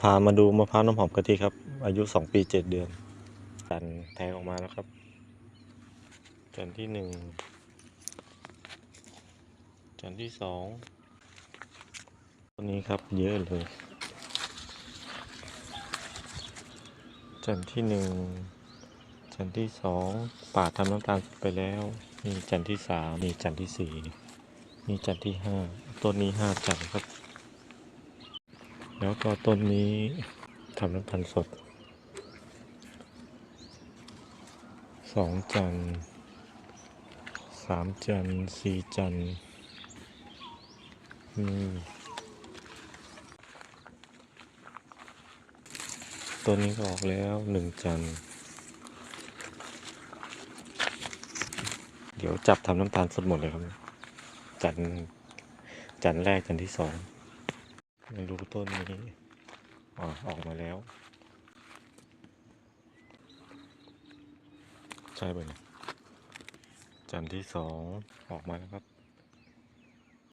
พามาดูมะพร้าวน้ำหอมกะทิครับ อายุสองปีเจ็ดเดือนจันแทงออกมาแล้วครับจันที่หนึ่งจันที่สองตัวนี้ครับเยอะเลยจันที่หนึ่งจันที่สองป่าทำน้ำตาลไปแล้วนี่จันที่สามนี่จันที่สี่นี่จันที่ห้าต้นนี้ห้าจันครับ แล้วก็ต้นนี้ทำน้ำตาลสด สองจันสามจันสี่จันนี่ต้นนี้ก็ออกแล้วหนึ่งจันเดี๋ยวจับทำน้ำตาลสดหมดเลยครับ จันจันแรกจันที่สอง ไม่รู้ต้นนี้อออกมาแล้ว ใช่ป่ะเนี่ยจันที่สองออกมาแล้วครับ